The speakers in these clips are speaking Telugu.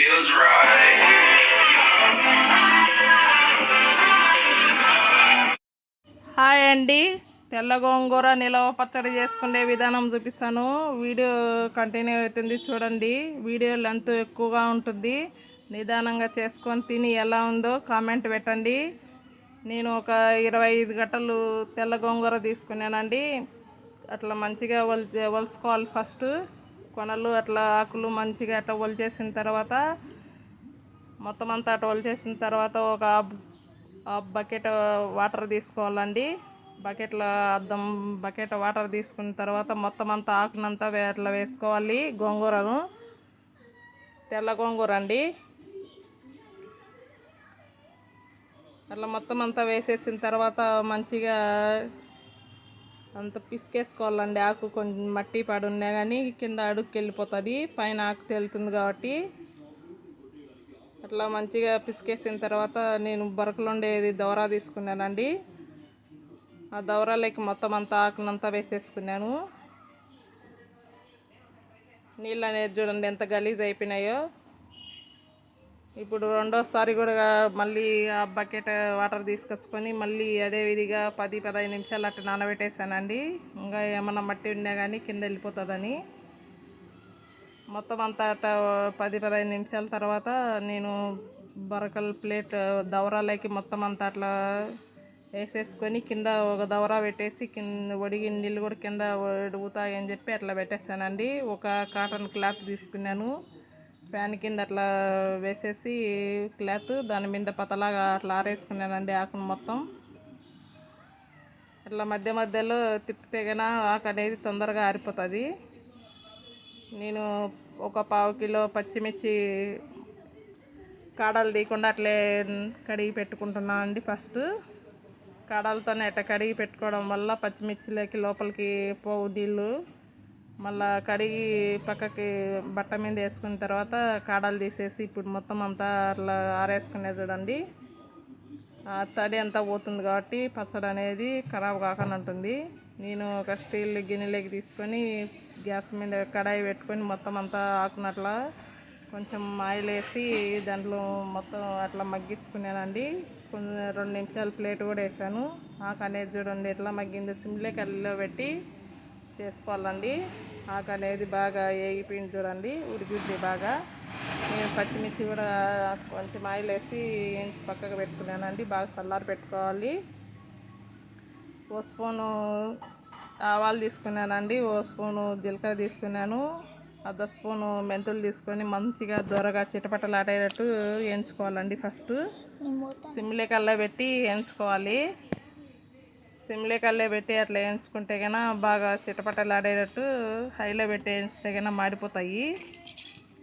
feels right. హాయ్ అండి తెల్ల గోంగూర నిలవ పచ్చడి చేసుకునే విధానం చూపిస్తాను. వీడియో కంటిన్యూ అవుతుంది చూడండి. వీడియో లెంత్ ఎక్కువగా ఉంటుంది. నిదానంగా చేసుకొని తిని ఎలా ఉందో కామెంట్ పెట్టండి. నేను ఒక ఇరవై ఐదు గంటలు తెల్ల గోంగూర తీసుకున్నానండి. అట్లా మంచిగా వల్ వలుసుకోవాలి ఫస్ట్ కొనలు అట్లా ఆకులు మంచిగా అట్లా వలిచేసిన తర్వాత మొత్తం అంతా అట్లా చేసిన తర్వాత ఒక బకెట్ వాటర్ తీసుకోవాలండి. బకెట్లో అద్దం బకెట్ వాటర్ తీసుకున్న తర్వాత మొత్తం అంతా ఆకునంతా అట్లా వేసుకోవాలి. గోంగూరను. తెల్ల గోంగూర అండి. అట్లా మొత్తం అంతా వేసేసిన తర్వాత మంచిగా అంత పిసికేసుకోవాలండి. ఆకు కొంచెం మట్టి పడున్నా కానీ కింద అడుగుకి వెళ్ళిపోతుంది. పైన ఆకు తేలుతుంది కాబట్టి. అట్లా మంచిగా పిసికేసిన తర్వాత నేను బొరకలు ఉండేది తీసుకున్నానండి. ఆ దవరాలోకి మొత్తం అంతా ఆకునంతా వేసేసుకున్నాను. నీళ్ళు అనేది చూడండి ఎంత గలీజ్ అయిపోయినాయో. ఇప్పుడు రెండోసారి కూడా మళ్ళీ ఆ బకెట్ వాటర్ తీసుకొచ్చుకొని మళ్ళీ అదే విధిగా పది పదహైదు నిమిషాలు అట్లా నానబెట్టేసానండి ఇంకా ఏమన్నా మట్టి ఉన్నా కానీ కింద వెళ్ళిపోతుందని. మొత్తం అంతా అట్ట పది పదహైదు నిమిషాల తర్వాత నేను బరకల్ ప్లేట్ దవరాలకి మొత్తం అంతా అట్లా వేసేసుకొని కింద ఒక దవరా పెట్టేసి కింద ఒడిగి నీళ్ళు కూడా కింద ఉడుగుతాయని చెప్పి అట్లా పెట్టేసానండి ఒక కాటన్ క్లాత్ తీసుకున్నాను. ఫ్యాన్ కింద అట్లా వేసేసి క్లాత్ దాని మీద పతలాగా అట్లా ఆరేసుకున్నానండి ఆకును మొత్తం. అట్లా మధ్య మధ్యలో తిప్పితే గన ఆకు అనేది తొందరగా ఆరిపోతుంది. నేను ఒక పావు కిలో పచ్చిమిర్చి కాడలు తీయకుండా అట్లే కడిగి పెట్టుకుంటున్నాను అండి ఫస్ట్. కాడలతోనే అట్లా కడిగి పెట్టుకోవడం వల్ల పచ్చిమిర్చిలోకి లోపలికి పోవు నీళ్ళు. మళ్ళా కడిగి పక్కకి బట్ట మీద వేసుకున్న తర్వాత కాడలు తీసేసి ఇప్పుడు మొత్తం అంతా అట్లా ఆరేసుకునే చూడండి. ఆ తడి అంతా పోతుంది కాబట్టి పచ్చడి అనేది ఖరాబ్ కాకుండా ఉంటుంది. నేను ఒక స్టీల్ గిన్నెలోకి తీసుకొని గ్యాస్ మీద కడాయి పెట్టుకొని మొత్తం అంతా ఆకునట్లా కొంచెం ఆయిల్ వేసి దాంట్లో మొత్తం అట్లా మగ్గించుకున్నానండి. కొంచెం రెండు నిమిషాలు ప్లేట్ కూడా వేసాను. ఆకు అనేది చూడండి ఎట్లా మగ్గింది సిమ్లే కల్లిలో పెట్టి చేసుకోవాలండి. ఆకు అనేది బాగా ఏగిపోయింది చూడండి. ఉడికిద్ది బాగా. నేను పచ్చిమిర్చి కూడా కొంచెం ఆయిల్ వేసి వేయించి పక్కకు పెట్టుకున్నానండి. బాగా చల్లారి పెట్టుకోవాలి. ఓ స్పూను ఆవాలు తీసుకున్నానండి. ఓ స్పూను జీలకర్ర తీసుకున్నాను. అర్ధ స్పూను మెంతులు తీసుకొని మంచిగా దొరగా చిటపటలాడేటట్టు వేయించుకోవాలండి ఫస్ట్. సిమ్లే కల్లా పెట్టి వేయించుకోవాలి సిమ్లే కల్లే పెట్టి అట్లా వేయించుకుంటే కన్నా బాగా చిటపటలాడేటట్టు హైలో పెట్టి వేయించితే కన్నా మాడిపోతాయి.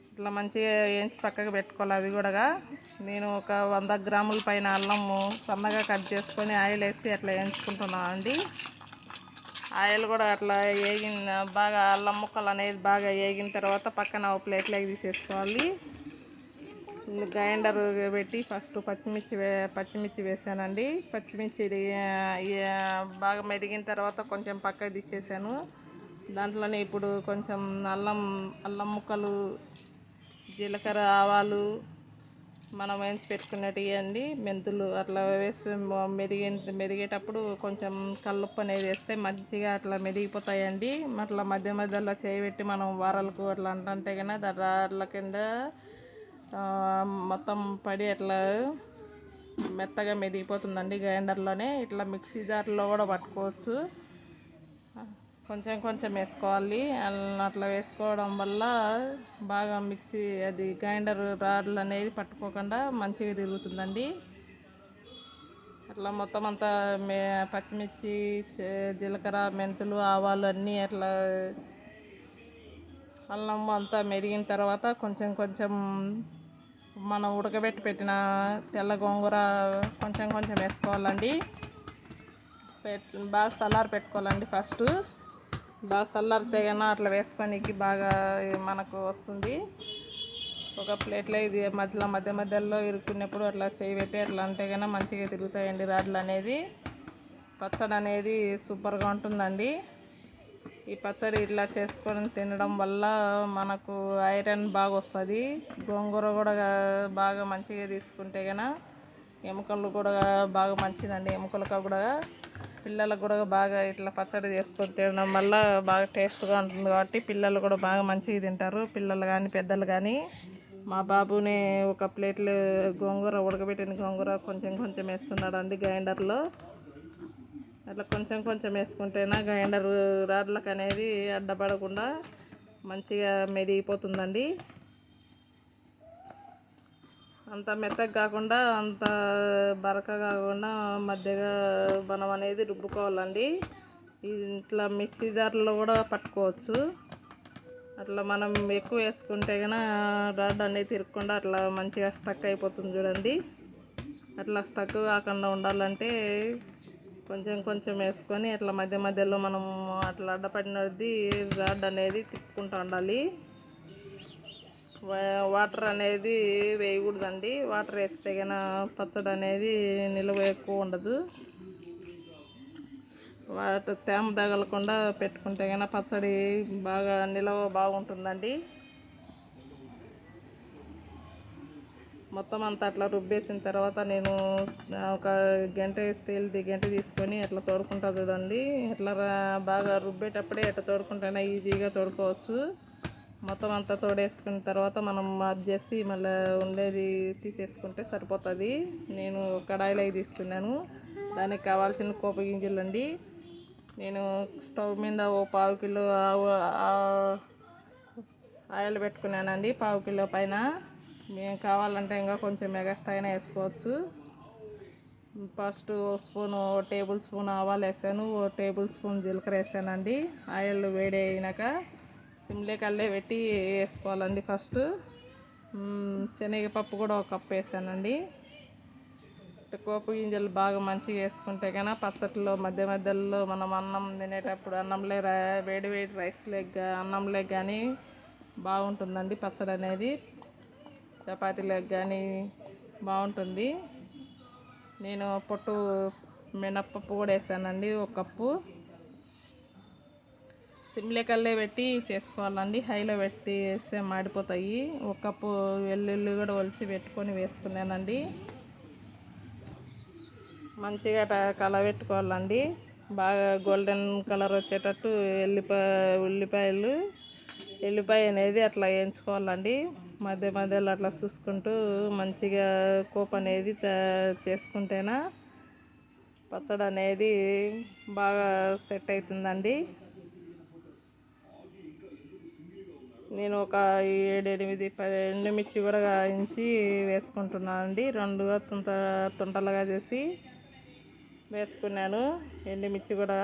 ఇట్లా మంచిగా వేయించి పక్కకు పెట్టుకోవాలి అవి కూడా నేను ఒక వంద గ్రాముల పైన అల్లము సన్నగా కట్ చేసుకొని ఆయిల్ వేసి అట్లా వేయించుకుంటున్నాను అండి. ఆయిల్ కూడా అట్లా వేగిన బాగా అల్లం ముక్కలు అనేది బాగా వేగిన తర్వాత పక్కన ఒక ప్లేట్లోకి తీసేసుకోవాలి. గ్రైండర్ పెట్టి ఫస్ట్ పచ్చిమిర్చి వే పచ్చిమిర్చి వేసానండి. పచ్చిమిర్చి బాగా మెరిగిన తర్వాత కొంచెం పక్కకు తీసేసాను. దాంట్లోనే ఇప్పుడు కొంచెం అల్లం అల్లం ముక్కలు జీలకర్ర ఆవాలు మనం వేయించి పెట్టుకున్నవి అండి. మెంతులు అట్లా వేసి మెరిగే మెరిగేటప్పుడు కొంచెం కల్లుప్పు అనేది వేస్తే మంచిగా అట్లా మెరిగిపోతాయండి అట్లా మధ్య మధ్యలో చేయబెట్టి మనం వారాలకు అట్లా అంటే కన్నా దాంట్ల కింద మొత్తం పడి అట్లా మెత్తగా మెదిగిపోతుందండి గ్రైండర్లోనే. ఇట్లా మిక్సీ జార్లో కూడా పట్టుకోవచ్చు. కొంచెం కొంచెం వేసుకోవాలి. అట్లా వేసుకోవడం వల్ల బాగా మిక్సీ అది గ్రైండర్ రాడ్లు అనేది పట్టుకోకుండా మంచిగా తిరుగుతుందండి. అట్లా మొత్తం అంతా మే పచ్చిమిర్చి చే- జీలకర్ర మెంతులు ఆవాలు అన్నీ అట్లా అల్లం అంతా మెరిగిన తర్వాత కొంచెం కొంచెం మనం ఉడకబెట్టి పెట్టిన తెల్ల గోంగూర కొంచెం కొంచెం వేసుకోవాలండి. పెట్ బాగా సలార్ పెట్టుకోవాలండి ఫస్ట్. బాగా చల్లారితే కన్నా అట్లా వేసుకోనికి బాగా మనకు వస్తుంది. ఒక ప్లేట్లో ఇది మధ్యలో మధ్య మధ్యలో ఇరుక్కున్నప్పుడు అట్లా చేయబెట్టి అట్లా అంటే కన్నా మంచిగా తిరుగుతాయండి రాడ్లు అనేది పచ్చడి అనేది సూపర్గా ఉంటుందండి. ఈ పచ్చడి ఇట్లా చేసుకొని తినడం వల్ల మనకు ఐరన్ బాగా వస్తుంది గోంగూర కూడా బాగా మంచిగా తీసుకుంటే కనుక ఎముకలు కూడా బాగా మంచిదండి. ఎముకలకు కూడా పిల్లలకు కూడా బాగా ఇట్లా పచ్చడి చేసుకొని తినడం వల్ల బాగా టేస్ట్గా ఉంటుంది కాబట్టి పిల్లలు కూడా బాగా మంచిగా తింటారు. పిల్లలు కానీ పెద్దలు కానీ మా బాబుని ఒక ప్లేట్లు గోంగూర ఉడకబెట్టిన గోంగూర కొంచెం కొంచెం వేస్తున్నాడు అండి గ్రైండర్లో. అట్లా కొంచెం కొంచెం వేసుకుంటేనా గ్రైండర్ రాడ్లకు అనేది అడ్డపడకుండా మంచిగా మెరిగిపోతుందండి అంత మెత్తగా కాకుండా అంత బరక కాకుండా మధ్యగా మనం అనేది రుబ్బుకోవాలండి. ఇట్లా మిక్సీ జార్లో కూడా పట్టుకోవచ్చు. అట్లా మనం ఎక్కువ వేసుకుంటే కనుక రాడ్ అనేది తిరగకుండా అట్లా మంచిగా స్టక్ అయిపోతుంది చూడండి. అట్లా స్టక్ కాకుండా ఉండాలంటే కొంచెం కొంచెం వేసుకొని ఇట్లా మధ్య మధ్యలో మనం అట్లా అడ్డపడినది రాడ్ అనేది తిప్పుకుంటూ ఉండాలి. వాటర్ అనేది వేయకూడదండి. వాటర్ వేస్తే కన్నా పచ్చడి అనేది నిల్వ ఎక్కువ ఉండదు. వాటర్ తేమ తగలకుండా పెట్టుకుంటే కన్నా పచ్చడి బాగా నిల్వ బాగుంటుందండి. మొత్తం అంతా అట్లా రుబ్బేసిన తర్వాత నేను ఒక గంట స్టీల్ది గంట తీసుకొని అట్లా తోడుకుంటా చూడండి. అట్లా బాగా రుబ్బేటప్పుడే అట్లా తోడుకుంటేనే ఈజీగా తోడుకోవచ్చు. మొత్తం అంతా తోడేసుకున్న తర్వాత మనం అది చేసి మళ్ళీ ఉండేది తీసేసుకుంటే సరిపోతుంది. నేను కడాయిలో తీసుకున్నాను. దానికి కావాల్సిన కోప గింజలు అండి నేను స్టవ్ మీద ఓ పావు కిలో ఆయిల్ పెట్టుకున్నానండి పావు కిలో పైన. మేము కావాలంటే ఇంకా కొంచెం ఎగస్ట్రా అయినా వేసుకోవచ్చు. ఫస్ట్ ఓ స్పూన్ ఓ టేబుల్ స్పూన్ ఆవాలు వేసాను ఓ టేబుల్ స్పూన్ జీలకర్ర వేసానండి. ఆయిల్ వేడి అయినాక సిమ్లే కల్లే పెట్టి వేసుకోవాలండి ఫస్ట్. శనగపప్పు కూడా ఒక కప్పు వేసానండి. కోపు గింజలు బాగా మంచిగా వేసుకుంటే కన్నా పచ్చట్లో మధ్య మధ్యలో మనం అన్నం తినేటప్పుడు అన్నంలే వేడి వేడి రైస్ లెగ్ అన్నంలే కానీ బాగుంటుందండి పచ్చడి అనేది చపాతీలకు కానీ బాగుంటుంది. నేను పొట్టు మినప్పప్పు కూడా వేసానండి ఒక కప్పు. సిమ్లే కల్లే పెట్టి చేసుకోవాలండి హైలో పెట్టి వేస్తే మాడిపోతాయి. ఒక కప్పు వెల్లుల్లి కూడా ఒలిచి పెట్టుకొని వేసుకున్నానండి. మంచిగా కలబెట్టుకోవాలండి. బాగా గోల్డెన్ కలర్ వచ్చేటట్టు ఎల్లిపాయ ఉల్లిపాయలు ఎల్లిపాయ అనేది అట్లా వేయించుకోవాలండి. మధ్య మధ్యలో అట్లా చూసుకుంటూ మంచిగా కూప అనేది చేసుకుంటేనా పచ్చడి అనేది బాగా సెట్ అవుతుందండి. నేను ఒక ఏడు ఎనిమిది పది ఎండుమిర్చి కూడా కాయించి వేసుకుంటున్నాను అండి రెండుగా తుంట తుంటలుగా చేసి వేసుకున్నాను. ఎండుమిర్చి కూడా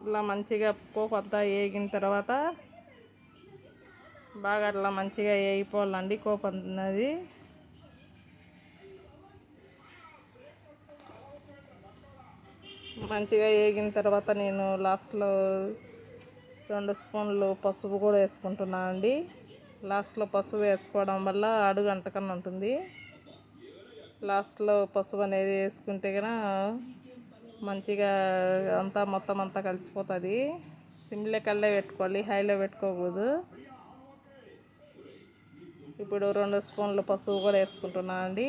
ఇలా మంచిగా పోపు అంతా వేగిన తర్వాత బాగా అట్లా మంచిగా వేగిపోవాలండి కోప అన్నది మంచిగా వేగిన తర్వాత నేను లాస్ట్లో రెండు స్పూన్లు పసుపు కూడా వేసుకుంటున్నాను అండి. లాస్ట్లో పసుపు వేసుకోవడం వల్ల అడుగు అంటకన్నా ఉంటుంది. లాస్ట్లో పసుపు అనేది వేసుకుంటే కనుక మంచిగా అంతా మొత్తం అంతా కలిసిపోతుంది. సిమ్లే కల్లే పెట్టుకోవాలి హైలో పెట్టుకోకూడదు. ఇప్పుడు రెండు స్పూన్లు పసుపు కూడా వేసుకుంటున్నాను అండి.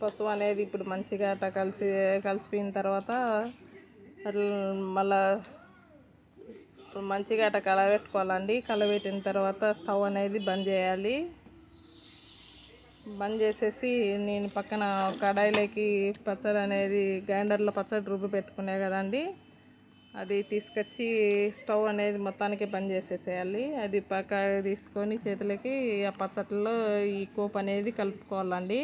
పసుపు అనేది ఇప్పుడు మంచిగా అట్లా కలిసి కలిసిపోయిన తర్వాత మళ్ళా మంచిగా అట్లా కలబెట్టుకోవాలండి. కలబెట్టిన తర్వాత స్టవ్ అనేది బంద్ చేయాలి. బంద్ చేసేసి నేను పక్కన కడాయిలోకి పచ్చడి అనేది గ్రైండర్లో పచ్చడి రుబ్బి పెట్టుకునే కదండి అది తీసుకొచ్చి స్టవ్ అనేది మొత్తానికి బంద్ చేసేసేయాలి. అది పక్క తీసుకొని చేతులకి ఆ పచ్చట్లో ఈ కోప్ అనేది కలుపుకోవాలండి.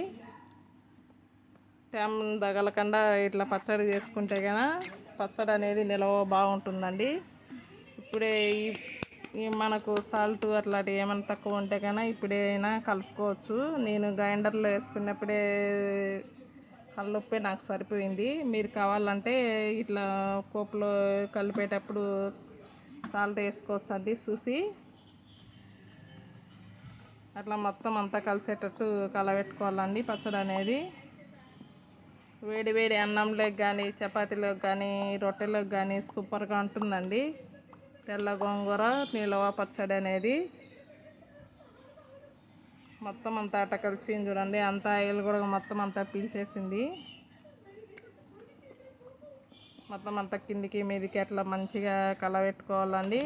టైం తగలకుండా ఇట్లా పచ్చడి చేసుకుంటే కనుక పచ్చడి అనేది నిలవ బాగుంటుందండి. ఇప్పుడే ఈ మనకు సాల్ట్ అట్లాంటివి ఏమైనా తక్కువ ఉంటే కన్నా ఇప్పుడైనా కలుపుకోవచ్చు. నేను గ్రైండర్లో వేసుకున్నప్పుడే కల్లుప్పే నాకు సరిపోయింది. మీరు కావాలంటే ఇట్లా కోపులో కలిపేటప్పుడు సాల్ట్ వేసుకోవచ్చు అండి చూసి. అట్లా మొత్తం అంతా కలిసేటట్టు కలబెట్టుకోవాలండి పచ్చడి అనేది. వేడి వేడి అన్నంలోకి కానీ చపాతీలోకి కానీ రొట్టెలోకి కానీ సూపర్గా ఉంటుందండి. తెల్ల గోంగూర నిలవ పచ్చడి అనేది. మొత్తం అంతా అట్ట కలిసిపోయింది చూడండి. అంతా ఆయిల్ కూడా మొత్తం అంతా పీల్చేసింది. మొత్తం అంతా కిందికి మీదికి అట్లా మంచిగా కలబెట్టుకోవాలండి.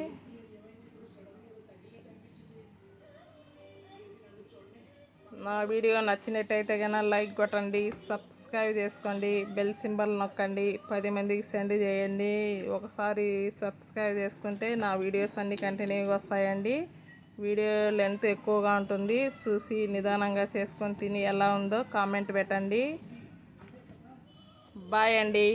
నా వీడియో నచ్చినట్టయితే కనుక లైక్ కొట్టండి సబ్స్క్రైబ్ చేసుకోండి బెల్ సింబల్ నొక్కండి పది మందికి సెండ్ చేయండి. ఒకసారి సబ్స్క్రైబ్ చేసుకుంటే నా వీడియోస్ అన్నీ కంటిన్యూగా వస్తాయండి. వీడియో లెంత్ ఎక్కువగా ఉంటుంది చూసి నిదానంగా చేసుకొని తిని ఎలా ఉందో కామెంట్ పెట్టండి. బాయ్ అండి.